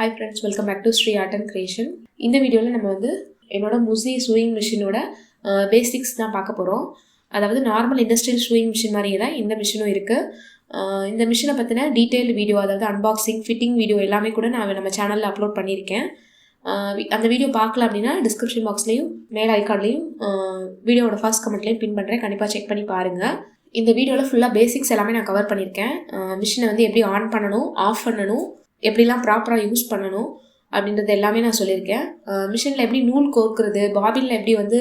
Hi friends welcome back to Sri art and creation இந்த வீடியோவில் நம்ம வந்து என்னோட முசி சூயிங் மிஷினோட பேசிக்ஸ் தான் பார்க்க போகிறோம் அதாவது நார்மல் இண்டஸ்ட்ரியல் ஷூயிங் மிஷின் மாதிரியே தான் இந்த மிஷினும் இருக்குது இந்த மிஷினை பற்றின டீட்டெயில்டு வீடியோ அதாவது அன்பாக்சிங் ஃபிட்டிங் வீடியோ எல்லாமே கூட நான் நம்ம சேனலில் அப்லோட் பண்ணியிருக்கேன். அந்த வீடியோ பார்க்கல அப்படின்னா டிஸ்கிரிப்ஷன் பாக்ஸ்லேயும் மேல் ஐக்கார்ட்லேயும் வீடியோவோட ஃபர்ஸ்ட் கமெண்ட்லேயும் பின் பண்ணுறேன் கண்டிப்பாக செக் பண்ணி பாருங்கள் இந்த வீடியோவில் ஃபுல்லாக பேசிக்ஸ் எல்லாமே நான் கவர் பண்ணியிருக்கேன். மிஷினை வந்து எப்படி ஆன் பண்ணணும் ஆஃப் பண்ணணும் எப்படிலாம் ப்ராப்பராக யூஸ் பண்ணணும் அப்படின்றது எல்லாமே நான் சொல்லியிருக்கேன். மிஷினில் எப்படி நூல் கோர்க்குறது பாபினில் எப்படி வந்து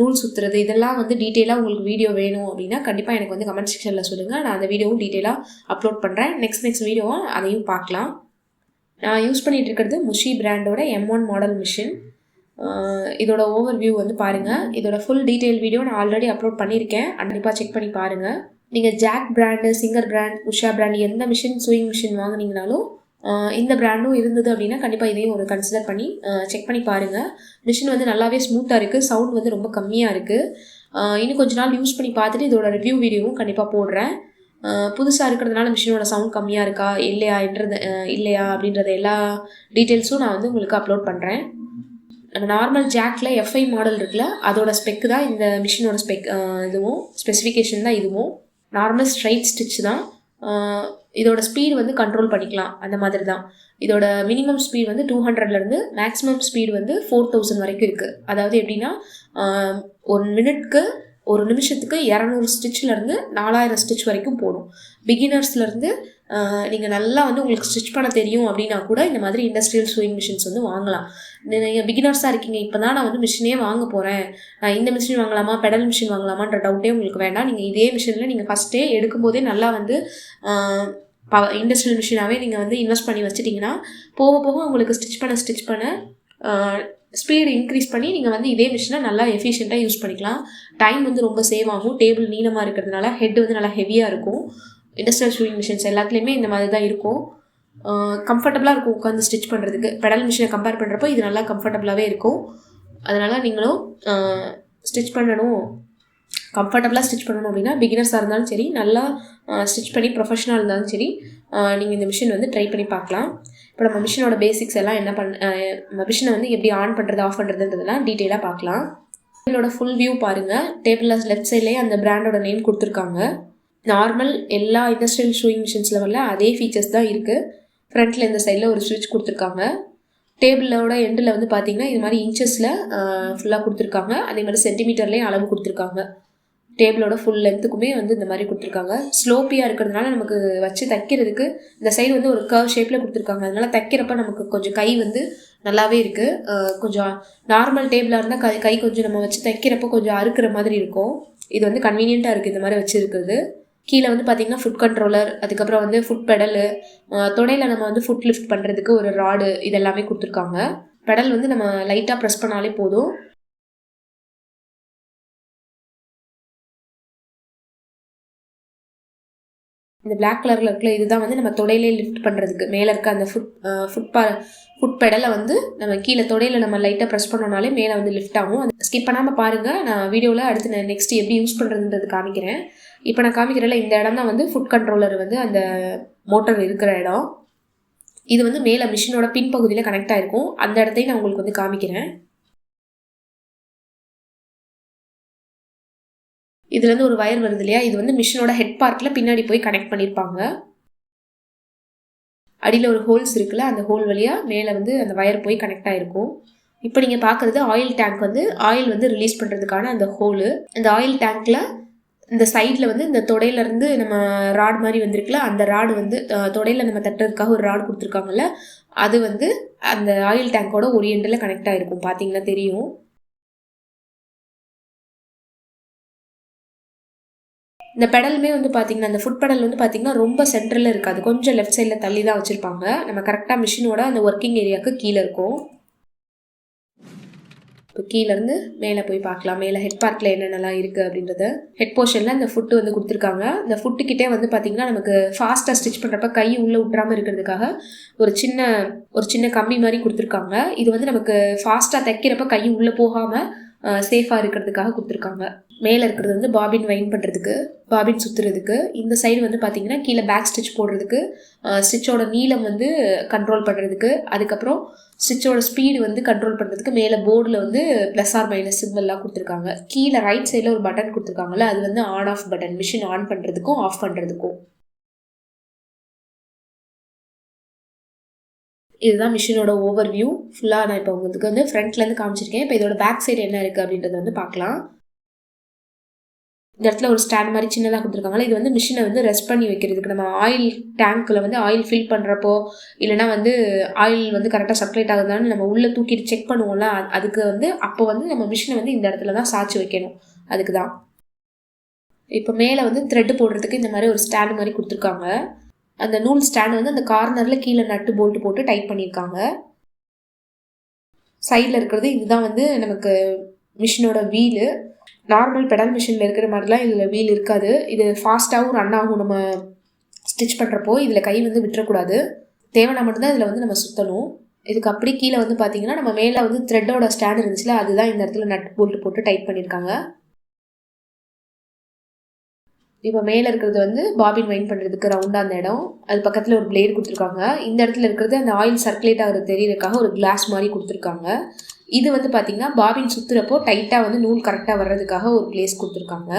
நூல் சுற்றுறது இதெல்லாம் வந்து டீட்டெயிலாக உங்களுக்கு வீடியோ வேணும் அப்படின்னா கண்டிப்பாக எனக்கு வந்து கமெண்ட் செக்ஷனில் சொல்லுங்கள் நான் அந்த வீடியோவும் டீட்டெயிலாக அப்லோட் பண்ணுறேன் நெக்ஸ்ட் நெக்ஸ்ட் வீடியோவும் அதையும் பார்க்கலாம். நான் யூஸ் பண்ணிகிட்டு இருக்கிறது முஷி பிராண்டோட எம் ஒன் மாடல் மிஷின் இதோட ஓவர் வியூ வந்து பாருங்கள் இதோட ஃபுல் டீட்டெயில் வீடியோ நான் ஆல்ரெடி அப்லோட் பண்ணியிருக்கேன். கண்டிப்பாக செக் பண்ணி பாருங்கள் நீங்கள் Jack brand Singer brand Usha brand எந்த மிஷின் சூயிங் மிஷின் வாங்கினீங்கனாலும் இந்த பிராண்டும் இருந்தது அப்படின்னா கண்டிப்பாக இதையும் ஒரு கன்சிடர் பண்ணி செக் பண்ணி பாருங்கள் மிஷின் வந்து நல்லாவே ஸ்மூத்தாக இருக்குது சவுண்ட் வந்து ரொம்ப கம்மியாக இருக்குது இன்னும் கொஞ்ச நாள் யூஸ் பண்ணி பார்த்துட்டு இதோட ரிவ்யூ வீடியோவும் கண்டிப்பாக போடுறேன். புதுசாக இருக்கிறதுனால மிஷினோட சவுண்ட் கம்மியாக இருக்கா இல்லையான்றது அஹ் இல்லையா அப்படின்றத எல்லா டீட்டெயில்ஸும் நான் வந்து உங்களுக்கு அப்லோட் பண்ணுறேன் நம்ம நார்மல் ஜாக்கில் எஃப்ஐ மாடல் இருக்குல்ல அதோட ஸ்பெக்கு தான் இந்த மிஷினோட ஸ்பெக் இதுவும் ஸ்பெசிஃபிகேஷன் தான் இதுவும். நார்மல் ஸ்ட்ரைட் ஸ்டிச் தான். இதோட ஸ்பீடு வந்து கண்ட்ரோல் பண்ணிக்கலாம். அந்த மாதிரி தான் இதோட மினிமம் ஸ்பீட் வந்து டூ ஹண்ட்ரட்லேருந்து மேக்ஸிமம் ஸ்பீடு வந்து ஃபோர் தௌசண்ட் வரைக்கும் இருக்குது அதாவது எப்படின்னா ஒரு மினிட்க்கு ஒரு நிமிஷத்துக்கு இரநூறு ஸ்டிச்லேருந்து நாலாயிரம் ஸ்டிச் வரைக்கும் போடும். பிகினர்ஸ்லேருந்து நீங்கள் நல்லா வந்து உங்களுக்கு ஸ்டிச் பண்ண தெரியும் அப்படின்னா கூட இந்த மாதிரி இண்டஸ்ட்ரியல் சூயிங் மிஷின்ஸ் வந்து வாங்கலாம். நீங்கள் பிகினர்ஸாக இருக்கீங்க. இப்போ தான் நான் வந்து மிஷினே வாங்க போகிறேன் நான் இந்த மிஷின் வாங்கலாமா பெடல் மிஷின் வாங்கலாமான்ற டவுட்டே உங்களுக்கு வேண்டாம். நீங்கள் இதே மிஷினில் நீங்கள் ஃபஸ்ட்டே எடுக்கும்போதே நல்லா வந்து ப இண்டஸ்ட்ரியல் மிஷினாகவே நீங்கள் வந்து இன்வெஸ்ட் பண்ணி வச்சுட்டிங்கன்னா போக போக உங்களுக்கு ஸ்டிச் பண்ண ஸ்டிச் பண்ண ஸ்பீடு இன்க்ரீஸ் பண்ணி நீங்கள் வந்து இதே மிஷினை நல்லா எஃபிஷியண்ட்டாக யூஸ் பண்ணிக்கலாம். டைம் வந்து ரொம்ப சேவ் ஆகும். டேபிள் நீளமாக இருக்கிறதுனால ஹெட் வந்து நல்லா ஹெவியாக இருக்கும். இண்டஸ்ட்ரியல் ஷூயிங் மிஷின்ஸ் எல்லாத்துலேயுமே இந்த மாதிரி தான் இருக்கும் கம்ஃபர்டபுளாக இருக்கும் உட்காந்து ஸ்டிச் பண்ணுறதுக்கு பெடல் மிஷினை கம்பேர் பண்ணுறப்போ இது நல்லா கம்ஃபர்டபுளாகவே இருக்கும். அதனால் நீங்களும் ஸ்டிச் பண்ணணும். கம்ஃபர்டபுளாக ஸ்டிச் பண்ணணும் அப்படின்னா பிகினர்ஸாக இருந்தாலும் சரி நல்லா ஸ்டிச் பண்ணி ப்ரொஃபஷனாக இருந்தாலும் சரி நீங்கள் இந்த மிஷின் வந்து ட்ரை பண்ணி பார்க்கலாம். இப்போ நம்ம மிஷினோட பேசிக்ஸ் எல்லாம் என்ன பண்ண மிஷினை வந்து எப்படி ஆன் பண்ணுறது ஆஃப் பண்ணுறதுன்றதெல்லாம் டீட்டெயிலாக பார்க்கலாம். இதோட ஃபுல் வியூ பாருங்கள் டேபிளில் லெஃப்ட் சைட்லேயே அந்த பிராண்டோட நேம் கொடுத்துருக்காங்க. நார்மல் எல்லா இண்டஸ்ட்ரியல் ஷூயிங் மிஷின்ஸில் வரல அதே ஃபீச்சர்ஸ் தான் இருக்குது ஃப்ரண்ட்டில் இந்த சைடில் ஒரு ஸ்விட்ச் கொடுத்துருக்காங்க. டேபிளோட எண்டில் வந்து பார்த்தீங்கன்னா இது மாதிரி இன்ச்சஸில் ஃபுல்லாக கொடுத்துருக்காங்க. அதே மாதிரி சென்டிமீட்டர்லேயும் அளவு கொடுத்துருக்காங்க. டேபிளோட ஃபுல் லென்த்துக்குமே வந்து இந்த மாதிரி கொடுத்துருக்காங்க. ஸ்லோப்பியாக இருக்கிறதுனால நமக்கு வச்சு தைக்கிறதுக்கு இந்த சைடு வந்து ஒரு கர்வ் ஷேப்பில் கொடுத்துருக்காங்க. அதனால தைக்கிறப்ப நமக்கு கொஞ்சம் கை வந்து நல்லாவே இருக்குது கொஞ்சம் நார்மல் டேபிளாக இருந்தால் கை கை கொஞ்சம் நம்ம வச்சு தைக்கிறப்போ கொஞ்சம் அறுக்கிற மாதிரி இருக்கும். இது வந்து கன்வீனியண்ட்டாக இருக்குது இந்த மாதிரி வச்சுருக்குது கீழே வந்து பார்த்தீங்கன்னா ஃபுட் கண்ட்ரோலர் அதுக்கப்புறம் வந்து ஃபுட் பெடலு தொடையில் நம்ம வந்து ஃபுட் லிஃப்ட் பண்ணுறதுக்கு ஒரு ராடு இதெல்லாமே கொடுத்துருக்காங்க. பெடல் வந்து நம்ம லைட்டாக ப்ரெஸ் பண்ணாலே போதும். இந்த பிளாக் கலரில் இருக்கிற இதுதான் வந்து நம்ம தொடையிலே லிஃப்ட் பண்ணுறதுக்கு மேலே இருக்க அந்த ஃபுட் ஃபுட் பா ஃபுட் பெடலை வந்து நம்ம கீழே தொடையில் நம்ம லைட்டாக ப்ரெஸ் பண்ணோம்னாலே மேலே வந்து லிஃப்ட் ஆகும். ஸ்கிப் பண்ணாமல் பாருங்கள் நான் வீடியோவில் அடுத்து நான் நெக்ஸ்ட் எப்படி யூஸ் பண்ணுறதுன்றது காமிக்கிறேன். இப்போ நான் காமிக்கிறேன்ல இந்த இடம் தான் வந்து ஃபுட் கண்ட்ரோலர் வந்து அந்த மோட்டர் இருக்கிற இடம். இது வந்து மேலே மிஷினோட பின்பகுதியில் கனெக்ட் ஆகிருக்கும் அந்த இடத்தையும் நான் உங்களுக்கு வந்து காமிக்கிறேன். இதுலேருந்து ஒரு வயர் வருது இல்லையா? இது வந்து மிஷினோட ஹெட் பார்ட்டில் பின்னாடி போய் கனெக்ட் பண்ணியிருப்பாங்க அடியில் ஒரு ஹோல்ஸ் இருக்குல்ல அந்த ஹோல் வழியாக மேலே வந்து அந்த வயர் போய் கனெக்ட் ஆகிருக்கும் இப்போ நீங்கள் பார்க்குறது ஆயில் டேங்க் வந்து ஆயில் வந்து ரிலீஸ் பண்ணுறதுக்கான அந்த ஹோலு அந்த ஆயில் டேங்க்கில் இந்த சைடில் வந்து இந்த தொடையிலேருந்து நம்ம ராட் மாதிரி வந்திருக்குல்ல அந்த ராடு வந்து தொடையில் நம்ம தட்டுறதுக்காக ஒரு ராடு கொடுத்துருக்காங்கல்ல அது வந்து அந்த ஆயில் டேங்கோட ஒரு கனெக்ட் ஆகிருக்கும் பார்த்தீங்கன்னா தெரியும். இந்த பெடலுமே வந்து பார்த்தீங்கன்னா அந்த ஃபுட் பெடல் வந்து பார்த்தீங்கன்னா ரொம்ப சென்டரில் இருக்காது. கொஞ்சம் லெஃப்ட் சைடில் தள்ளி தான் வச்சுருப்பாங்க. நம்ம கரெக்டாக மிஷினோட அந்த ஒர்க்கிங் ஏரியாவுக்கு கீழே இருக்கும். இப்போ கீழேருந்து மேலே போய் பார்க்கலாம். மேலே ஹெட் பார்க்கில் என்னென்னலாம் இருக்குது அப்படின்றத. ஹெட் போர்ஷனில் அந்த ஃபுட்டு வந்து கொடுத்துருக்காங்க. இந்த ஃபுட்டுக்கிட்டே வந்து பார்த்திங்கன்னா நமக்கு ஃபாஸ்ட்டாக ஸ்டிச் பண்ணுறப்ப கை உள்ளே விட்றாமல் இருக்கிறதுக்காக ஒரு சின்ன ஒரு சின்ன கம்பி மாதிரி கொடுத்துருக்காங்க. இது வந்து நமக்கு ஃபாஸ்ட்டாக தைக்கிறப்ப கை உள்ளே போகாமல் சேஃபாக இருக்கிறதுக்காக கொடுத்துருக்காங்க. மேலே இருக்கிறது வந்து பாபின் வைன் பண்ணுறதுக்கு பாபின் சுற்றுறதுக்கு இந்த சைடு வந்து பார்த்தீங்கன்னா கீழே பேக் ஸ்டிச் போடுறதுக்கு ஸ்டிச்சோட நீளம் வந்து கண்ட்ரோல் பண்ணுறதுக்கு அதுக்கப்புறம் ஸ்டிச்சோட ஸ்பீடு வந்து கண்ட்ரோல் பண்ணுறதுக்கு மேலே போர்டில் வந்து ப்ளஸ் ஆர் மைனஸ் சிம்பிள்லாம் கொடுத்துருக்காங்க. கீழே ரைட் சைடில் ஒரு பட்டன் கொடுத்துருக்காங்கல்ல அது வந்து on off button machine on பண்ணுறதுக்கும் ஆஃப் பண்ணுறதுக்கும் இதுதான் மிஷினோட ஓவர் வியூ ஃபுல்லாக நான் இப்போ உங்களுக்கு வந்து ஃப்ரண்ட்லேருந்து காமிச்சிருக்கேன். இப்போ இதோட பேக் சைடு என்ன இருக்குது அப்படின்றத வந்து பார்க்கலாம். இந்த இடத்துல ஒரு ஸ்டாண்ட் மாதிரி சின்னதாக கொடுத்துருக்காங்களா இது வந்து மிஷினை வந்து ரெஸ்ட் பண்ணி வைக்கிறதுக்கு. நம்ம ஆயில் டேங்க்கில் வந்து ஆயில் ஃபில் பண்ணுறப்போ இல்லைனா வந்து ஆயில் வந்து கரெக்டாக சர்க்குலேட் ஆகுதான்னு நம்ம உள்ளே தூக்கிட்டு செக் பண்ணுவோம்ல அதுக்கு வந்து அப்போ வந்து நம்ம மிஷினை வந்து இந்த இடத்துல தான் சாய்ச்சி வைக்கணும். அதுக்கு தான். இப்போ மேலே வந்து த்ரெட்டு போடுறதுக்கு இந்த மாதிரி ஒரு ஸ்டாண்ட் மாதிரி கொடுத்துருக்காங்க. அந்த நூல் ஸ்டாண்ட் வந்து அந்த கார்னரில் கீழே நட்டு போல்ட்டு போட்டு டைட் பண்ணியிருக்காங்க. சைடில் இருக்கிறது இதுதான் வந்து நமக்கு மிஷினோட வீலு நார்மல் பெடல் மிஷினில் இருக்கிற மாதிரிலாம் இதில் வீல் இருக்காது. இது ஃபாஸ்ட்டாகவும் ரன் ஆகும். நம்ம ஸ்டிச் பண்ணுறப்போ இதில் கை வந்து விட்டுறக்கூடாது. தேவைன்னா மட்டும்தான் இதில் வந்து நம்ம சுற்றணும் இதுக்கு அப்படி கீழே வந்து பார்த்தீங்கன்னா நம்ம மேலே வந்து த்ரெட்டோட ஸ்டாண்ட் இருந்துச்சுல அதுதான் இந்த இடத்துல நட் போல்ட்டு போட்டு டைட் பண்ணியிருக்காங்க. இப்போ மேலே இருக்கிறது வந்து பாபின் வைன் பண்ணுறதுக்கு ரவுண்டாக அந்த இடம். அது பக்கத்தில் ஒரு பிளேடு கொடுத்துருக்காங்க. இந்த இடத்துல இருக்கிறது அந்த ஆயில் சர்க்குலேட் ஆகிறது தெரியறதுக்காக ஒரு கிளாஸ் மாதிரி கொடுத்துருக்காங்க. இது வந்து பார்த்திங்கன்னா பாபின் சுற்றுறப்போ டைட்டாக வந்து நூல் கரெக்டாக வர்றதுக்காக ஒரு பிளேஸ் கொடுத்துருக்காங்க.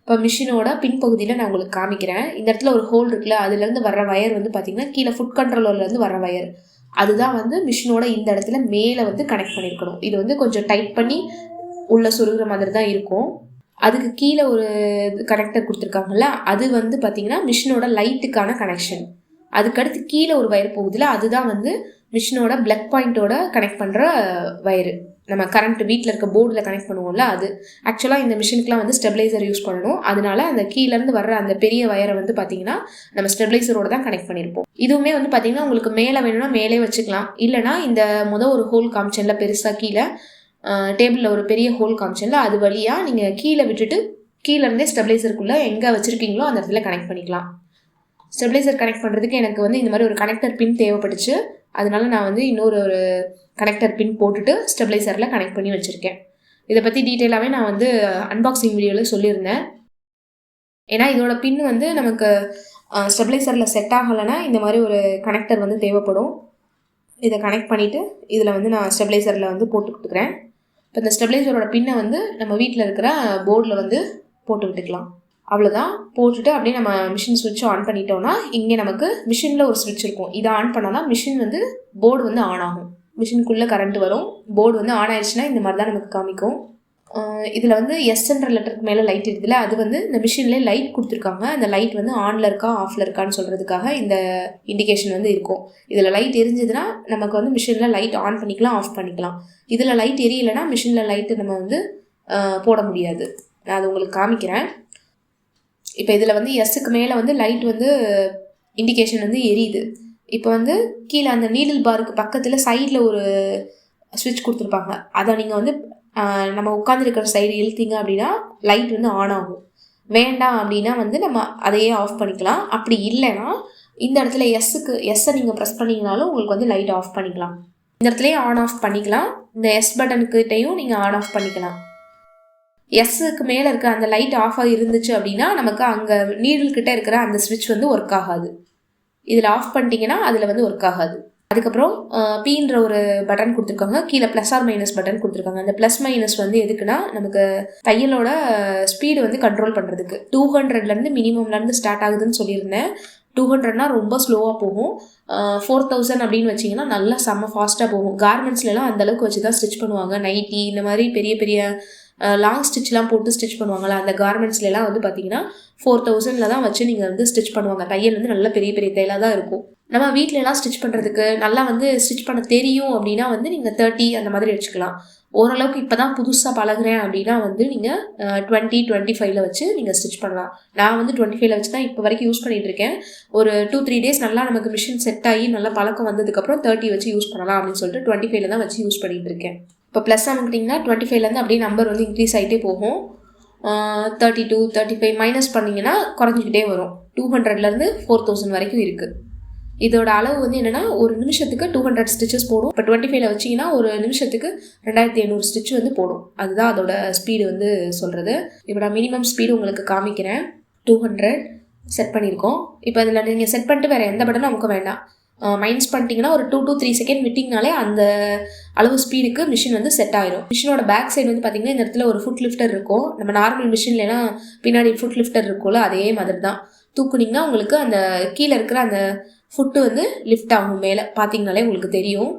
இப்போ மிஷினோட பின்பகுதியில் நான் உங்களுக்கு காமிக்கிறேன். இந்த இடத்துல ஒரு ஹோல் இருக்குல்ல அதுலேருந்து வர்ற வயர் வந்து பார்த்திங்கன்னா கீழே ஃபுட் கண்ட்ரோலர்லேருந்து வர வயர் அதுதான் வந்து மிஷினோட இந்த இடத்துல மேலே வந்து கனெக்ட் பண்ணியிருக்கணும் இது வந்து கொஞ்சம் டைட் பண்ணி உள்ளே சொருகிற மாதிரி தான் இருக்கும். அதுக்கு கீழே ஒரு கனெக்டர் கொடுத்துருக்காங்கல்ல அது வந்து பார்த்திங்கன்னா மிஷினோட லைட்டுக்கான கனெக்ஷன் அதுக்கடுத்து கீழே ஒரு வயர் போகுதுல அதுதான் வந்து மிஷினோட பிளக் பாயிண்ட்டோட கனெக்ட் பண்ணுற வயரு நம்ம கரண்ட் வீட்டில் இருக்க போர்டில் கனெக்ட் பண்ணுவோம்ல அது. ஆக்சுவலாக இந்த மிஷினுக்குலாம் வந்து ஸ்டெபிளைசர் யூஸ் பண்ணணும். அதனால அந்த கீழேருந்து வர்ற அந்த பெரிய வயரை வந்து பார்த்தீங்கன்னா நம்ம ஸ்டெபிளைசரோட தான் கனெக்ட் பண்ணியிருப்போம் இதுவுமே வந்து பார்த்தீங்கன்னா உங்களுக்கு மேலே வேணும்னா மேலே வச்சுக்கலாம். இல்லைனா இந்த முத ஒரு ஹோல் காமிச்சன்ல பெருசாக கீழே டேபிளில் ஒரு பெரிய ஹோல் காமிச்சன்ல அது வழியாக நீங்கள் கீழே விட்டுட்டு கீழே இருந்தே ஸ்டெபிளைசருக்குள்ளே எங்கே வச்சுருக்கீங்களோ அந்த இடத்துல கனெக்ட் பண்ணிக்கலாம். ஸ்டெபிளைசர் கனெக்ட் பண்ணுறதுக்கு எனக்கு வந்து இந்த மாதிரி ஒரு கனெக்டர் பின் தேவைப்பட்டுச்சு. அதனால நான் வந்து இன்னொரு ஒரு கனெக்டர் பின் போட்டுட்டு ஸ்டெபிளைசரில் கனெக்ட் பண்ணி வச்சுருக்கேன். இதை பற்றி டீட்டெயிலாகவே நான் வந்து அன்பாக்சிங் வீடியோவில் சொல்லியிருந்தேன். ஏன்னா இதோட பின் வந்து நமக்கு ஸ்டெபிளைசரில் செட் ஆகலைன்னா இந்த மாதிரி ஒரு கனெக்டர் வந்து தேவைப்படும். இதை கனெக்ட் பண்ணிவிட்டு இதில் வந்து நான் ஸ்டெபிளைசரில் வந்து போட்டுக்கிட்டுக்கிறேன் இப்போ இந்த ஸ்டெபிளைசரோட பின்னை வந்து நம்ம வீட்டில் இருக்கிற போர்டில் வந்து போட்டுக்கிட்டுக்கலாம் அவ்வளோதான் போட்டுட்டு அப்படியே நம்ம மிஷின் சுவிட்ச் ஆன் பண்ணிட்டோம்னா இங்கே நமக்கு மிஷினில் ஒரு ஸ்விட்ச் இருக்கும். இதை ஆன் பண்ணோம்னா மிஷின் வந்து போர்டு வந்து ஆன் ஆகும். மிஷினுக்குள்ளே கரண்ட் வரும். போர்டு வந்து ஆன் ஆயிடுச்சுன்னா இந்த மாதிரி தான் நமக்கு காமிக்கும். இதில் வந்து எஸ்என்ற லெட்டருக்கு மேலே லைட் இருக்குதுல்ல அது வந்து இந்த மிஷின்லேயே லைட் கொடுத்துருக்காங்க. அந்த லைட் வந்து ஆனில் இருக்கா ஆஃபில் இருக்கான்னு சொல்கிறதுக்காக இந்த இண்டிகேஷன் வந்து இருக்கும். இதில் லைட் எரிஞ்சதுன்னா நமக்கு வந்து மிஷினில் லைட் ஆன் பண்ணிக்கலாம் ஆஃப் பண்ணிக்கலாம். இதில் லைட் எரியலைன்னா மிஷினில் லைட்டு நம்ம வந்து போட முடியாது. நான் அது உங்களுக்கு காமிக்கிறேன். இப்போ இதில் வந்து எஸ்ஸுக்கு மேலே வந்து லைட் வந்து இண்டிகேஷன் வந்து எரியுது. இப்போ வந்து கீழே அந்த நீடில் பாருக்கு பக்கத்தில் சைடில் ஒரு ஸ்விட்ச் கொடுத்துருப்பாங்க. அதை நீங்கள் வந்து நம்ம உட்காந்துருக்கிற சைடு இழுத்தீங்க அப்படின்னா லைட் வந்து ஆன் ஆகும். வேண்டாம் அப்படின்னா வந்து நம்ம அதையே ஆஃப் பண்ணிக்கலாம். அப்படி இல்லைன்னா இந்த இடத்துல எஸ்ஸுக்கு எஸ்ஸை நீங்கள் ப்ரெஸ் பண்ணிங்கனாலும் உங்களுக்கு வந்து லைட் ஆஃப் பண்ணிக்கலாம். இந்த இடத்துலயே ஆன் ஆஃப் பண்ணிக்கலாம். இந்த எஸ் பட்டனுக்கிட்டையும் நீங்கள் ஆன் ஆஃப் பண்ணிக்கலாம். எஸ்ஸுக்கு மேலே இருக்க அந்த லைட் ஆஃப் ஆகி இருந்துச்சு அப்படின்னா நமக்கு அங்கே நீடில்கிட்ட இருக்கிற அந்த ஸ்விட்ச் வந்து ஒர்க் ஆகாது. இதில் ஆஃப் பண்ணிட்டீங்கன்னா அதில் வந்து ஒர்க் ஆகாது. அதுக்கப்புறம் பீன்ற ஒரு பட்டன் கொடுத்துருக்காங்க. கீழே ப்ளஸ் ஆர் மைனஸ் பட்டன் கொடுத்துருக்காங்க. அந்த ப்ளஸ் மைனஸ் வந்து எதுக்குன்னா நமக்கு தையலோட ஸ்பீடு வந்து கண்ட்ரோல் பண்ணுறதுக்கு டூ ஹண்ட்ரட்லேருந்து மினிமம்லேருந்து ஸ்டார்ட் ஆகுதுன்னு சொல்லியிருந்தேன். டூ ஹண்ட்ரட்னா ரொம்ப ஸ்லோவாக போகும். ஃபோர் தௌசண்ட் அப்படின்னு வச்சிங்கன்னா நல்லா செம்ம ஃபாஸ்ட்டாக போகும். கார்மெண்ட்ஸ்லாம் அந்தளவுக்கு வச்சு தான் ஸ்டிச் பண்ணுவாங்க. நைட்டி இந்த மாதிரி பெரிய பெரிய லாங் ஸ்டிச்லாம் போட்டு ஸ்டிச் பண்ணுவாங்களா அந்த கார்மெண்ட்ஸ்லாம் வந்து பார்த்தீங்கன்னா ஃபோர் தௌசண்டில் தான் வச்சு நீங்கள் வந்து ஸ்டிச் பண்ணுவாங்க. தையல் வந்து நல்ல பெரிய பெரிய தையலாக தான் இருக்கும். நம்ம வீட்டிலலாம் ஸ்டிச் பண்ணுறதுக்கு நல்லா வந்து ஸ்டிச் பண்ண தெரியும் அப்படின்னா வந்து நீங்கள் தேர்ட்டி அந்த மாதிரி வச்சுக்கலாம். ஓரளவுக்கு இப்போ தான் புதுசாக பழகுறேன் அப்படின்னா வந்து நீங்கள் டுவெண்ட்டி டுவெண்ட்டி ஃபைவ்ல வச்சு நீங்கள் ஸ்டிச் பண்ணலாம். நான் வந்து டுவெண்ட்டி ஃபைவ்ல வச்சு தான் இப்போ வரைக்கும் யூஸ் பண்ணிகிட்டு இருக்கேன். ஒரு டூ த்ரீ டேஸ் நல்லா நமக்கு மிஷின் செட் ஆகி நல்லா பழக்கம் வந்ததுக்கப்புறம் தேர்ட்டி வச்சு யூஸ் பண்ணலாம் அப்படின்னு சொல்லிட்டு டுவெண்ட்டி ஃபைவ்ல தான் வச்சு யூஸ் பண்ணிகிட்டு இருக்கேன். இப்போ ப்ளஸ் அமுக்கிட்டிங்கன்னா டுவெண்ட்டி ஃபைவ்லேருந்து அப்படியே நம்பர் வந்து இன்க்ரீஸ் ஆகிட்டே போகும். Thirty two thirty five minus பண்ணிங்கன்னா குறைஞ்சிக்கிட்டே வரும். டூ ஹண்ட்ரட்லேருந்து ஃபோர் தௌசண்ட் வரைக்கும் இருக்குது இதோட அளவு வந்து என்னென்னா ஒரு நிமிஷத்துக்கு டூ ஹண்ட்ரட் ஸ்டிச்சஸ் போடும். இப்போ டுவெண்ட்டி ஃபைவ்ல வச்சிங்கன்னா ஒரு நிமிஷத்துக்கு ரெண்டாயிரத்தி ஐநூறு ஸ்டிச் வந்து போடும். அதுதான் அதோட ஸ்பீடு வந்து சொல்கிறது இப்போ நான் மினிமம் ஸ்பீடு உங்களுக்கு காமிக்கிறேன். டூ ஹண்ட்ரட் செட் பண்ணியிருக்கோம். இப்போ அதில் நீங்கள் செட் பண்ணிட்டு வேறு எந்த பட்டனும் அமுக்க வேண்டாம். மைன்ஸ் பண்ணிட்டீங்கன்னா ஒரு டூ டூ த்ரீ செகண்ட் விட்டிங்கனாலே அந்த அளவு ஸ்பீடுக்கு மிஷின் வந்து செட் ஆயிரும். மிஷினோட பேக் சைடு வந்து பார்த்தீங்கன்னா இந்த இடத்துல ஒரு ஃபுட் லிஃப்டர் இருக்கும். நம்ம நார்மல் மிஷின்லாம் பின்னாடி ஃபுட் லிஃப்டர் இருக்கும்ல அதே மாதிரி தான் தூக்குனிங்கன்னா உங்களுக்கு அந்த கீழே இருக்கிற அந்த ஃபுட்டு வந்து லிஃப்ட் ஆகும் மேலே. பார்த்தீங்கனாலே உங்களுக்கு தெரியும்.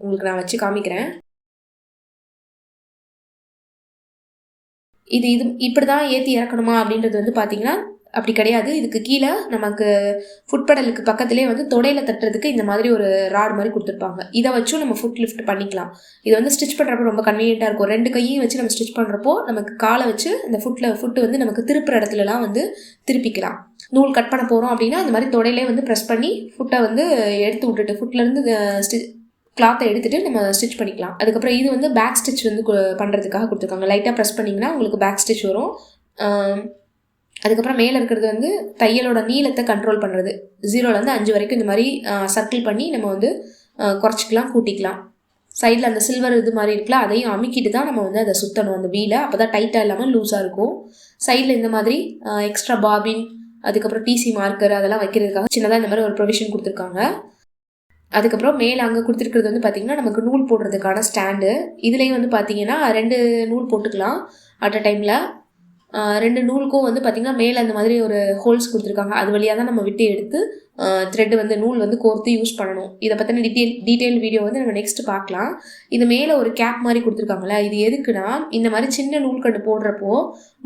உங்களுக்கு நான் வச்சு காமிக்கிறேன். இது இது இப்படி தான் ஏற்றி இறக்கணுமா அப்படின்றது வந்து பார்த்தீங்கன்னா அப்படி கிடையாது. இதுக்கு கீழே நமக்கு ஃபுட்படலுக்கு பக்கத்துலேயே வந்து தொடையில் தட்டுறதுக்கு இந்த மாதிரி ஒரு ராட் மாதிரி கொடுத்துருப்பாங்க. இதை வச்சும் நம்ம ஃபுட் லிஃப்ட் பண்ணிக்கலாம். இது வந்து ஸ்டிச் பண்ணுறப்போ ரொம்ப கன்வீனியண்ட்டாக இருக்கும். ரெண்டு கையும் வச்சு நம்ம ஸ்டிச் பண்ணுறப்போ நமக்கு காலை வச்சு இந்த ஃபுட்டில் ஃபுட்டு வந்து நமக்கு திருப்புற இடத்துலலாம் வந்து திருப்பிக்கலாம். நூல் கட் பண்ண போகிறோம் அப்படின்னா அந்த மாதிரி தொடையிலே வந்து ப்ரெஸ் பண்ணி ஃபுட்டை வந்து எடுத்து விட்டுட்டு ஃபுட்லேருந்து ஸ்டி கிளாத்தை எடுத்துகிட்டு நம்ம ஸ்டிச் பண்ணிக்கலாம். அதுக்கப்புறம் இது வந்து பேக் ஸ்டிச் வந்து பண்ணுறதுக்காக கொடுத்துருக்காங்க. லைட்டாக ப்ரெஸ் பண்ணிங்கன்னா உங்களுக்கு பேக் ஸ்டிச் வரும். அதுக்கப்புறம் மேலே இருக்கிறது வந்து தையலோட நீளத்தை கண்ட்ரோல் பண்ணுறது ஜீரோலேருந்து அஞ்சு வரைக்கும் இந்த மாதிரி சர்க்கிள் பண்ணி நம்ம வந்து குறைச்சிக்கலாம் கூட்டிக்கலாம். சைடில் அந்த சில்வர் இது மாதிரி இருக்குல்ல அதையும் அமுக்கிட்டு தான் நம்ம வந்து அதை சுற்றணும் அந்த வீலை அப்போ தான் டைட்டாக இல்லாமல் லூஸாக இருக்கும். சைடில் இந்த மாதிரி எக்ஸ்ட்ரா பாபின் அதுக்கப்புறம் டிசி மார்க்கர் அதெல்லாம் வைக்கிறதுக்காக சின்னதாக இந்த மாதிரி ஒரு ப்ரொவிஷன் கொடுத்துருக்காங்க. அதுக்கப்புறம் மேலே அங்கே கொடுத்துருக்கிறது வந்து பார்த்திங்கன்னா நமக்கு நூல் போடுறதுக்கான ஸ்டாண்டு இதுலேயும் வந்து பார்த்திங்கன்னா ரெண்டு நூல் போட்டுக்கலாம். அட் அ டைமில் ரெண்டு நூலுக்கும் வந்து பார்த்திங்கன்னா மேலே அந்த மாதிரி ஒரு ஹோல்ஸ் கொடுத்துருக்காங்க. அது வழியாக தான் நம்ம விட்டு எடுத்து த்ரெட்டு வந்து நூல் வந்து கோர்த்து யூஸ் பண்ணணும். இதை பற்றின டீட்டெயில் டீட்டெயில் வீடியோ வந்து நம்ம நெக்ஸ்ட் பார்க்கலாம். இது மேலே ஒரு கேப் மாதிரி கொடுத்துருக்காங்களே இது எதுக்குன்னா இந்த மாதிரி சின்ன நூல் கண்டு போடுறப்போ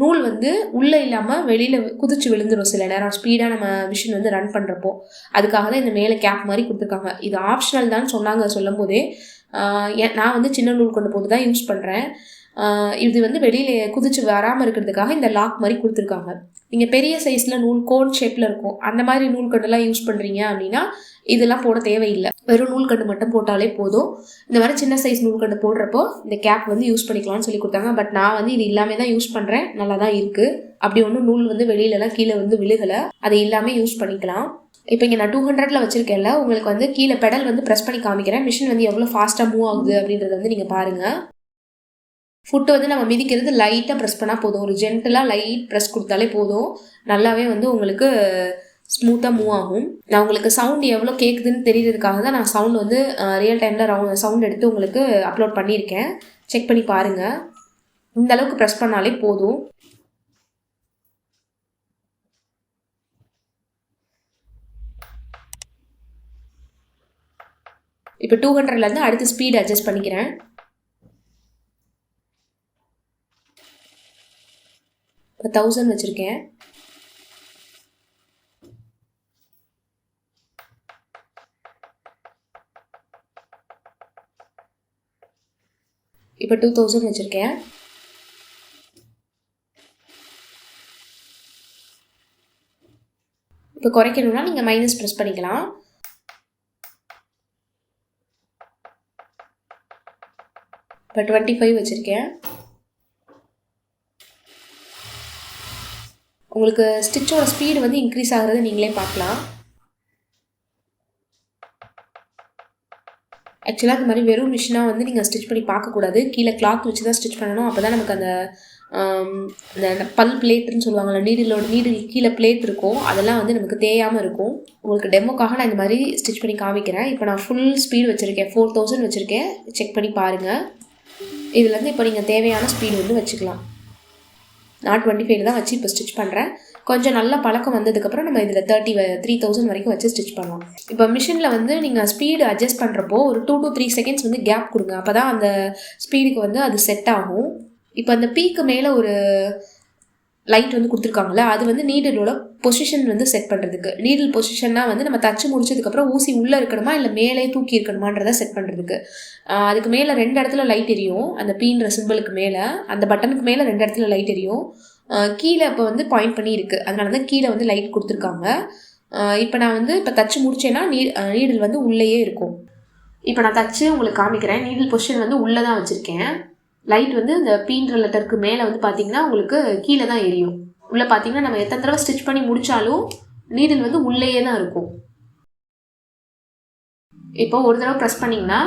நூல் வந்து உள்ளே இல்லாமல் வெளியில் குதிச்சு விழுந்துடும் சில நேரம். ஸ்பீடாக நம்ம மிஷின் வந்து ரன் பண்ணுறப்போ அதுக்காக தான் இந்த மேலே கேப் மாதிரி கொடுத்துருக்காங்க. இது ஆப்ஷனல் தான் சொன்னாங்க சொல்லும் போதே நான் வந்து சின்ன நூல் கொண்டு போட்டு தான் யூஸ் பண்ணுறேன் இது வந்து வெளியில் குதிச்சு வராமல் இருக்கிறதுக்காக இந்த லாக் மாதிரி கொடுத்துருக்காங்க. நீங்கள் பெரிய சைஸில் நூல் கோன் ஷேப்பில் இருக்கும். அந்த மாதிரி நூல் கண்டுலாம் யூஸ் பண்ணுறீங்க அப்படின்னா இதெல்லாம் போட தேவையில்லை. வெறும் நூல் கண்டு மட்டும் போட்டாலே போதும். இந்த மாதிரி சின்ன சைஸ் நூல் கண்டு போடுறப்போ இந்த கேப் வந்து யூஸ் பண்ணிக்கலாம்னு சொல்லி கொடுத்தாங்க. பட் நான் வந்து இது இல்லாமல் தான் யூஸ் பண்ணுறேன் நல்லா தான் இருக்குது அப்படி ஒன்றும் நூல் வந்து வெளியிலலாம் கீழே வந்து விழுகலை. அதை இல்லாமல் யூஸ் பண்ணிக்கலாம். இப்போ இங்கே நான் டூ ஹண்ட்ரட்ல வச்சிருக்கேன்ல. உங்களுக்கு வந்து கீழே பெடல் வந்து ப்ரெஸ் பண்ணி காமிக்கிறேன். மிஷின் வந்து எவ்வளோ ஃபாஸ்ட்டாக மூவ் ஆகுது அப்படின்றத வந்து நீங்கள் பாருங்கள் ஃபுட்டு வந்து நம்ம மிதிக்கிறது லைட்டாக ப்ரெஸ் பண்ணால் போதும். ஒரு ஜென்டலாக லைட் ப்ரெஸ் கொடுத்தாலே போதும். நல்லாவே வந்து உங்களுக்கு ஸ்மூத்தாக மூவ் ஆகும். நான் உங்களுக்கு சவுண்ட் எவ்வளோ கேட்குதுன்னு தெரியறதுக்காக தான் நான் சவுண்ட் வந்து ரியல் டைமில் ரவு சவுண்ட் எடுத்து உங்களுக்கு அப்லோட் பண்ணியிருக்கேன். செக் பண்ணி பாருங்கள் இந்த அளவுக்கு ப்ரெஸ் பண்ணாலே போதும். இப்போ டூ ஹண்ட்ரட்லேருந்து அடுத்து ஸ்பீட் அட்ஜஸ்ட் பண்ணிக்கிறேன். இப்போ தௌசண்ட் வச்சுருக்கேன். இப்போ டூ தௌசண்ட் வச்சுருக்கேன். இப்போ குறைக்கணும்னா நீங்கள் மைனஸ் ப்ரெஸ் பண்ணிக்கலாம். இப்போ டுவெண்ட்டி ஃபைவ் வச்சுருக்கேன். உங்களுக்கு ஸ்டிச்சோட ஸ்பீடு வந்து இன்க்ரீஸ் ஆகிறத நீங்களே பார்க்கலாம். ஆக்சுவலாக இந்த மாதிரி வெறும் மிஷினாக வந்து நீங்கள் ஸ்டிச் பண்ணி பார்க்கக்கூடாது. கீழே கிளாத் வச்சு தான் ஸ்டிச் பண்ணணும். அப்போ தான் நமக்கு அந்த இந்த பல் பிளேட்டுன்னு சொல்லுவாங்கள்ல நீடிலோட நீடில் கீழே பிளேட் இருக்கும். அதெல்லாம் வந்து நமக்கு தேயாமல் இருக்கும். உங்களுக்கு டெமோக்காக நான் இந்த மாதிரி ஸ்டிச் பண்ணி காமிக்கிறேன். இப்போ நான் ஃபுல் ஸ்பீடு வச்சுருக்கேன். ஃபோர் தௌசண்ட் வச்சுருக்கேன். செக் பண்ணி பாருங்கள் இதுலேருந்து இப்போ நீங்கள் தேவையான ஸ்பீடு வந்து வச்சுக்கலாம். நான் டுவெண்ட்டி ஃபைவ் தான் வச்சு இப்போ ஸ்டிச் பண்ணுறேன் கொஞ்சம் நல்ல பழக்கம் வந்ததுக்கப்புறம் நம்ம இதில் தேர்ட்டி த்ரீ தௌசண்ட் வரைக்கும் வச்சு ஸ்டிச் பண்ணுவோம். இப்போ மிஷினில் வந்து நீங்கள் ஸ்பீடு அட்ஜஸ்ட் பண்ணுறப்போ ஒரு டூ டு த்ரீ செகண்ட்ஸ் வந்து கேப் கொடுங்க. அப்போ தான் அந்த ஸ்பீடுக்கு வந்து அது செட் ஆகும். இப்போ அந்த பீக்கு மேலே ஒரு லைட் வந்து கொடுத்துருக்காங்களே அது வந்து நீடலோட பொசிஷன் வந்து செட் பண்ணுறதுக்கு நீடில் பொசிஷன்னா வந்து நம்ம தச்சு முடிச்சதுக்கப்புறம் ஊசி உள்ளே இருக்கணுமா? இல்லை மேலே தூக்கி இருக்கணுமான்றதை செட் பண்ணுறதுக்கு அதுக்கு மேலே ரெண்டு இடத்துல லைட் எரியும். அந்த பீன்ற சிம்பிளுக்கு மேலே. அந்த பட்டனுக்கு மேலே ரெண்டு இடத்துல லைட் எரியும். கீழே இப்போ வந்து பாயிண்ட் பண்ணி இருக்குது அதனால தான் கீழே வந்து லைட் கொடுத்துருக்காங்க. இப்போ நான் வந்து இப்போ தச்சு முடிச்சேன்னா நீ நீடில் வந்து உள்ளேயே இருக்கும். இப்போ நான் தச்சு உங்களுக்கு காமிக்கிறேன். நீடில் பொசிஷன் வந்து உள்ளே தான் வச்சுருக்கேன். லைட் வந்து இந்த பீன்ற லெட்டருக்கு மேலே வந்து பார்த்தீங்கன்னா உங்களுக்கு கீழே தான் எரியும். உள்ளே பார்த்தீங்கன்னா நம்ம எத்தனை தடவை ஸ்டிச் பண்ணி முடித்தாலும் நீடில் வந்து உள்ளேயே தான் இருக்கும். இப்போ ஒரு தடவை ப்ரெஸ் பண்ணிங்கன்னா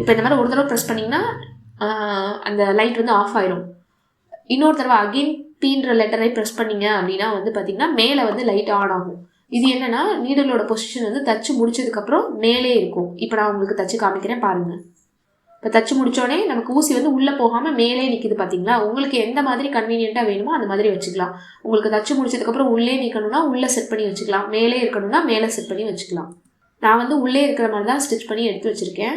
இப்போ இந்த மாதிரி ஒரு தடவை ப்ரெஸ் பண்ணிங்கன்னா அந்த லைட் வந்து ஆஃப் ஆயிரும். இன்னொரு தடவை அகெயின் பீன்ற லெட்டரை ப்ரெஸ் பண்ணீங்க அப்படின்னா வந்து பார்த்தீங்கன்னா மேலே வந்து லைட் ஆன் ஆகும். இது என்னென்னா நீடலோட பொசிஷன் வந்து தச்சு முடிச்சதுக்கப்புறம் மேலே இருக்கும். இப்போ நான் உங்களுக்கு தச்சு காமிக்கிறேன் பாருங்கள் இப்போ தச்சு முடித்தோடனே நமக்கு ஊசி வந்து உள்ளே போகாமல் மேலே நிற்கிது பார்த்தீங்களா உங்களுக்கு எந்த மாதிரி கன்வீனியண்ட்டாக வேணுமோ அந்த மாதிரி வச்சுக்கலாம். உங்களுக்கு தச்சு முடிச்சதுக்கப்புறம் உள்ளே நிற்கணும்னா உள்ளே செட் பண்ணி வச்சுக்கலாம். மேலே இருக்கணும்னா மேலே செட் பண்ணி வச்சுக்கலாம். நான் வந்து உள்ளே இருக்கிற மாதிரி தான் ஸ்டிச் பண்ணி எடுத்து வச்சுருக்கேன்.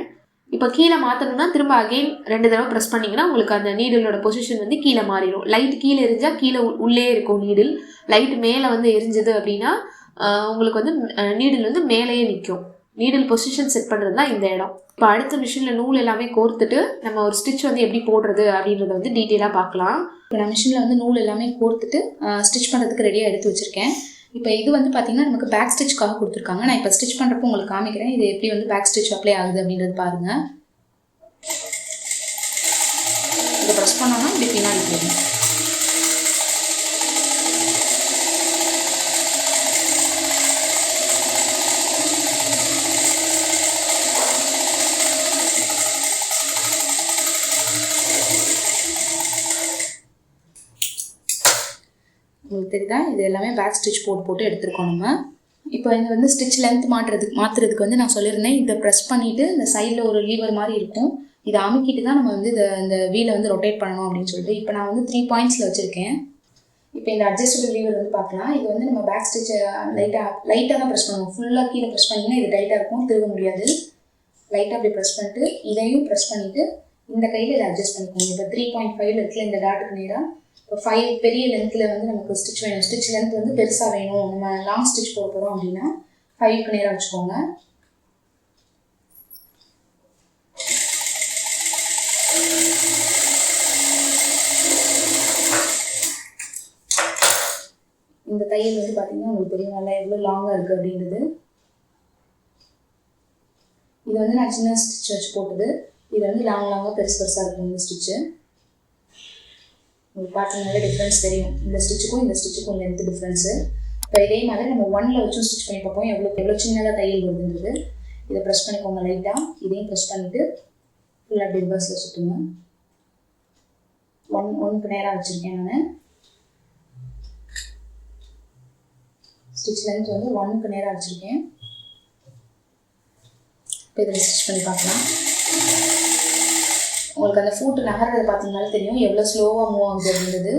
இப்போ கீழே மாற்றணும்னா திரும்ப அகைன் ரெண்டு தடவை ப்ரெஸ் பண்ணிங்கன்னா உங்களுக்கு அந்த நீடிலோட பொசிஷன் வந்து கீழே மாறிடும். லைட் கீழே எரிஞ்சால் கீழே உள்ளே இருக்கும் நீடில் லைட் மேலே வந்து எரிஞ்சது அப்படின்னா உங்களுக்கு வந்து நீடில் வந்து மேலேயே நிற்கும் நீடில் பொசிஷன் செட் பண்ணுறது தான் இந்த இடம். இப்போ அடுத்த மிஷினில் நூல் எல்லாமே கோர்த்துட்டு நம்ம ஒரு ஸ்டிச் வந்து எப்படி போடுறது அப்படின்றத வந்து டீட்டெயிலாக பார்க்கலாம். இப்போ நான் மிஷினில் வந்து நூல் எல்லாமே கோர்த்துட்டு ஸ்டிச் பண்ணுறதுக்கு ரெடியாக எடுத்து வச்சுருக்கேன். இப்போ இது வந்து பார்த்தீங்கன்னா நமக்கு பேக் ஸ்டிச்சுக்காக கொடுத்துருக்காங்க. நான் இப்போ ஸ்டிச் பண்ணுறப்போ உங்களுக்கு காமிக்கிறேன். இது எப்படி வந்து பேக் ஸ்டிச் அப்ளை ஆகுது அப்படின்றது பாருங்கள் இதை ப்ரெஸ் பண்ணோன்னா இப்படி பின்னாடி போயிடும். தான் இது எல்லாமே பேக் ஸ்டிச் போட்டு போட்டு எடுத்துருக்கோம் நம்ம. இப்போ இது வந்து ஸ்டிச் லென்த் மாற்றுறதுக்கு மாற்றுறதுக்கு வந்து நான் சொல்லியிருந்தேன். இதை ப்ரெஸ் பண்ணிவிட்டு இந்த சைடில் ஒரு லீவர் மாதிரி இருக்கும். இதை அமுக்கிட்டு தான் நம்ம வந்து இதை இந்த வீலை வந்து ரொட்டேட் பண்ணணும் அப்படின்னு சொல்லிட்டு. இப்போ நான் வந்து த்ரீ பாயிண்ட்ஸில் வச்சுருக்கேன். இப்போ இந்த அட்ஜஸ்டபிள் லீவர் வந்து பார்க்கலாம். இது வந்து நம்ம பேக் ஸ்டிச்சை லைட்டாக லைட்டாக தான் ப்ரெஸ் பண்ணுவோம். ஃபுல்லாக கீழே ப்ரெஸ் பண்ணிங்கன்னா இது டைட்டாக இருக்கும் திருக முடியாது. லைட்டாக அப்படி ப்ரெஸ் பண்ணிட்டு இதையும் ப்ரெஸ் பண்ணிவிட்டு இந்த கையில் இதை அட்ஜஸ்ட் பண்ணிக்கோங்க. இப்போ த்ரீ பாயிண்ட் ஃபைவ்ல இருக்குல்ல இந்த டாட்டுக்கு நேராக ஃபைவ் பெரிய லென்த்தில் வந்து நமக்கு ஸ்டிச் வேணும். ஸ்டிச் லென்த் வந்து பெருசாக வேணும். நம்ம லாங் ஸ்டிச் போட போகிறோம் அப்படின்னா ஃபைவ்க்கு நேராக வச்சுக்கோங்க. இந்த தையல் வந்து பார்த்தீங்கன்னா உங்களுக்கு தெரியும் நல்லா எவ்வளோ லாங்காக இருக்குது அப்படின்றது. இது வந்து நான் சின்ன ஸ்டிச் வச்சு போட்டது. இது வந்து லாங் லாங்காக பெருசு பெருசாக இருக்கும் இந்த ஸ்டிச்சு உங்களுக்கு பார்த்தீங்கனாலே டிஃப்ரென்ஸ் தெரியும். இந்த ஸ்டிச்சுக்கும் இந்த ஸ்டிச்சுக்கும் லென்த் டிஃப்ரென்ஸு இப்போ இதே மாதிரி நம்ம ஒன்ல வச்சும் ஸ்டிச் பண்ணி பார்ப்போம். எவ்வளோ எவ்வளோ சின்னதாக தையல் வருதுன்றது. இதை ப்ரெஸ் பண்ணிக்கோங்க லைட்டாக இதையும் ப்ரெஸ் பண்ணிவிட்டு ஃபுல்லாக டிம்பர்ஸில் சுற்றுங்க ஒன் ஒன்றுக்கு நேராக வச்சுருக்கேன் நான். ஸ்டிச் லென்த் வந்து ஒன்றுக்கு நேராக வச்சுருக்கேன். இப்போ இதில் ஸ்டிச் பண்ணி பார்க்கலாம். உங்களுக்கு அந்த ஃபூட்டு நகர்றது பார்த்தீங்கனாலே தெரியும். எவ்வளோ ஸ்லோவாக மூவ் ஆகுது அப்படின்றது.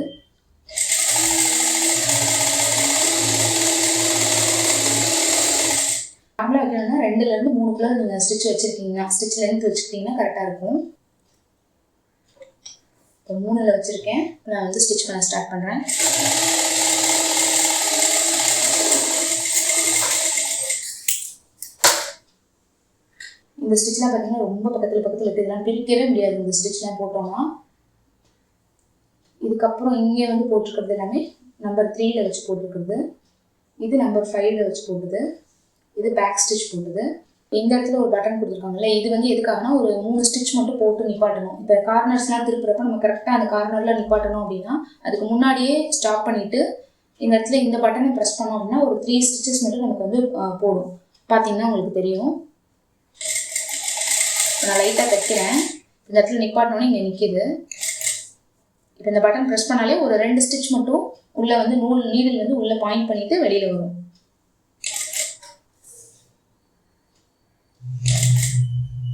நார்மலாக வைக்கணும்னா ரெண்டுலேருந்து மூணுக்குள்ள நீங்கள் ஸ்டிச் வச்சுருக்கீங்கன்னா ஸ்டிச் லென்த் வச்சுக்கிட்டிங்கன்னா கரெக்டாக இருக்கும். இப்போ மூணில் வச்சுருக்கேன். நான் வந்து ஸ்டிச் பண்ண ஸ்டார்ட் பண்ணுறேன் இந்த ஸ்டிச்லாம் பார்த்தீங்கன்னா ரொம்ப பக்கத்தில் பக்கத்தில் இருக்குது இதெல்லாம் பிரிக்கவே முடியாது. இந்த ஸ்டிச்லாம் போட்டோம்னா. இதுக்கப்புறம் இங்கே வந்து போட்டிருக்கிறது எல்லாமே நம்பர் த்ரீல வச்சு போட்டிருக்கிறது. இது நம்பர் ஃபைவ்ல வச்சு போட்டுது. இது பேக் ஸ்டிச் போடுது இந்த இடத்துல ஒரு பட்டன் கொடுத்துருக்காங்கல்ல இது வந்து எதுக்காகனா ஒரு மூணு ஸ்டிச் மட்டும் போட்டு நிப்பாட்டணும். இப்போ கார்னர்ஸ்லாம் திருப்புறப்ப நம்ம கரெக்டாக அந்த கார்னரில் நிப்பாட்டணும் அப்படின்னா அதுக்கு முன்னாடியே ஸ்டாப் பண்ணிவிட்டு இந்த இடத்துல இந்த பட்டனை ப்ரெஸ் பண்ணோம் அப்படின்னா ஒரு த்ரீ ஸ்டிச்சஸ் மட்டும் நமக்கு வந்து போடும். பார்த்தீங்கன்னா உங்களுக்கு தெரியும். நான் லைட்டாக தைக்கிறேன். இந்த இடத்துல நிப்பாட்டினோன்னே இங்கே நிற்கிது இப்போ இந்த பட்டன் ப்ரெஸ் பண்ணாலே ஒரு ரெண்டு ஸ்டிச் மட்டும் உள்ளே வந்து நூல் நீடில் வந்து உள்ளே பாயிண்ட் பண்ணிவிட்டு வெளியில் வரும்.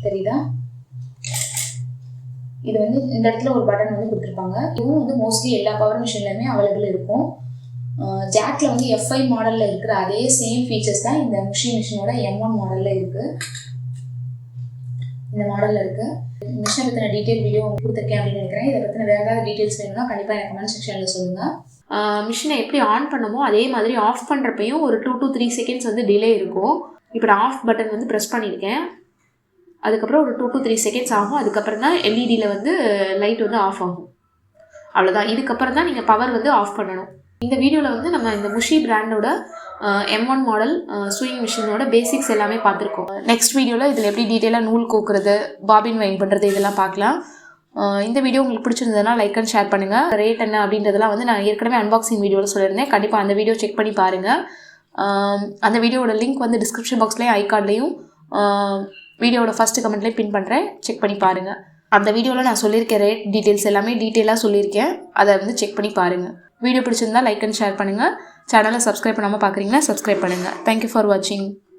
தெரியுதா? இது வந்து இந்த இடத்துல ஒரு பட்டன் வந்து கொடுத்துருப்பாங்க. இதுவும் வந்து மோஸ்ட்லி எல்லா பவர் மிஷின்லையுமே அவைலபிள் இருக்கும். ஜாக்ல வந்து எஃப்ஐ மாடலில் இருக்கிற அதே சேம் ஃபீச்சர்ஸ் தான் இந்த மிஷின் மிஷினோட எம் ஒன் மாடலில் இருக்குது இந்த மாடலில் இருக்குது மிஷினை பற்றின டீட்டெயில் வீடியோ உங்களுக்கு கொடுத்துருக்கேன் அப்படின்னு நினைக்கிறேன். இதை பற்றின வேறு ஏதாவது டீட்டெயில்ஸ் வேணும்னா கண்டிப்பாக எனக்கு கமெண்ட் செக்ஷனில் சொல்லுங்கள் மிஷினை எப்படி ஆன் பண்ணமோ அதே மாதிரி ஆஃப் பண்ணுறப்பையும் ஒரு டூ டு த்ரீ செகண்ட்ஸ் வந்து டிலே இருக்கும். இப்போ நான் ஆஃப் பட்டன் வந்து ப்ரெஸ் பண்ணியிருக்கேன். அதுக்கப்புறம் ஒரு டூ டு த்ரீ செகண்ட்ஸ் ஆகும். அதுக்கப்புறம் தான் எல்இடியில் வந்து லைட் வந்து ஆஃப் ஆகும். அவ்வளோதான் இதுக்கப்புறம் தான் நீங்கள் பவர் வந்து ஆஃப் பண்ணணும். இந்த வீடியோவில் வந்து நம்ம இந்த முஷி பிராண்டோட எம் ஒன் மாடல் ஸ்விங் மிஷினோட பேசிக்ஸ் எல்லாமே பார்த்துருக்கோம். நெக்ஸ்ட் வீடியோவில் இதில் எப்படி டீட்டெயிலாக நூல் கோக்குறது பாபின் வைன் பண்ணுறது இதெல்லாம் பார்க்கலாம். இந்த வீடியோ உங்களுக்கு பிடிச்சிருந்ததுன்னா லைக் அண்ட் ஷேர் பண்ணுங்கள் ரேட் என்ன அப்படின்றதெல்லாம் வந்து நான் ஏற்கனவே அன்பாக்சிங் வீடியோவில் சொல்லியிருந்தேன். கண்டிப்பாக அந்த வீடியோ செக் பண்ணி பாருங்கள் அந்த வீடியோவோட லிங்க் வந்து டிஸ்கிரிப்ஷன் பாக்ஸ்லேயும் ஐ கார்ட்லேயும் வீடியோவோட ஃபஸ்ட்டு கமெண்ட்லேயும் பின் பண்ணுறேன் செக் பண்ணி பாருங்கள் அந்த வீடியோவில் நான் சொல்லியிருக்க ரேட் டீட்டெயில்ஸ் எல்லாமே டீட்டெயிலாக சொல்லியிருக்கேன். அதை வந்து செக் பண்ணி பாருங்கள் வீடியோ பிடிச்சிருந்தா லைக் அண்ட் ஷேர் பண்ணுங்கள் சேனலை சப்ஸ்கிரைப் பண்ணாமல் பார்க்குறீங்கன்னா சப்ஸ்கிரைப் பண்ணுங்கள் தேங்க்யூ ஃபார் வாட்சிங்